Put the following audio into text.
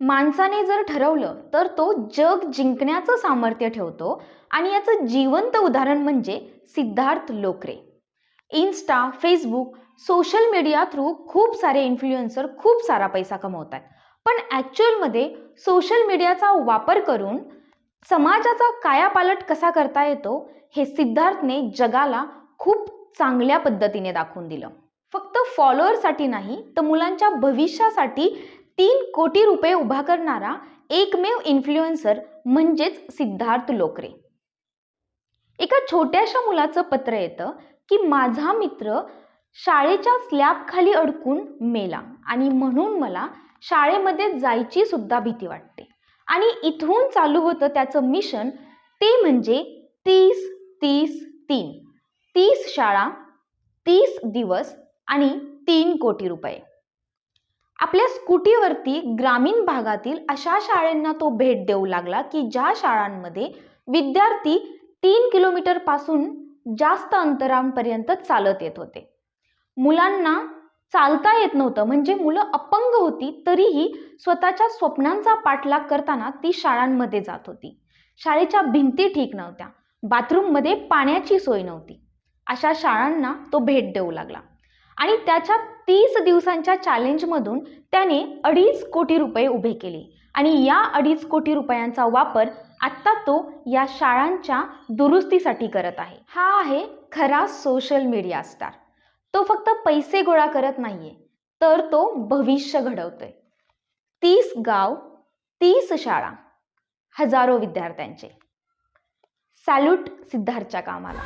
माणसाने जर ठरवलं तर तो जग जिंकण्याचं सामर्थ्य ठेवतो आणि याचं जिवंत उदाहरण म्हणजे Siddharth Lokare. Insta Facebook social media through खूप सारे इन्फ्लुएन्सर खूप सारा पैसा कमवतात पण ॲक्च्युअलमध्ये सोशल मीडियाचा वापर करून समाजाचा कायापालट कसा करता येतो हे सिद्धार्थने जगाला खूप चांगल्या पद्धतीने दाखवून दिलं. फक्त फॉलोअरसाठी नाही तर मुलांच्या भविष्यासाठी तीन कोटी रुपये उभा करणारा एकमेव इन्फ्लुएन्सर म्हणजेच सिद्धार्थ लोकरे. एका छोट्याशा मुलाचं पत्र येतं की माझा मित्र शाळेच्या स्लॅब खाली अडकून मेला आणि म्हणून मला शाळेमध्ये जायची सुद्धा भीती वाटते. आणि इथून चालू होतं त्याचं मिशन ते म्हणजे तीस तीस तीन. तीस शाळा तीस दिवस आणि तीन कोटी रुपये. आपल्या स्कूटीवरती ग्रामीण भागातील अशा शाळांना तो भेट देऊ लागला की ज्या शाळांमध्ये विद्यार्थी तीन किलोमीटरपासून जास्त अंतरांपर्यंत चालत येत होते. मुलांना चालता येत नव्हतं म्हणजे मुलं अपंग होती तरीही स्वतःच्या स्वप्नांचा पाठलाग करताना ती शाळांमध्ये जात होती. शाळेच्या भिंती ठीक नव्हत्या बाथरूममध्ये पाण्याची सोय नव्हती. अशा शाळांना तो भेट देऊ लागला. आणि त्याच्या तीस दिवसांच्या चॅलेंजमधून त्याने अडीच कोटी रुपये उभे केले. आणि या अडीच कोटी रुपयांचा वापर आत्ता तो या शाळांच्या दुरुस्तीसाठी करत आहे. हा आहे खरा सोशल मीडिया स्टार तो फक्त पैसे गोळा करत नाहीये तर तो भविष्य घडवतोय. तीस गाव तीस शाळा हजारो विद्यार्थ्यांचे. सॅल्यूट सिद्धार्थच्या कामाला.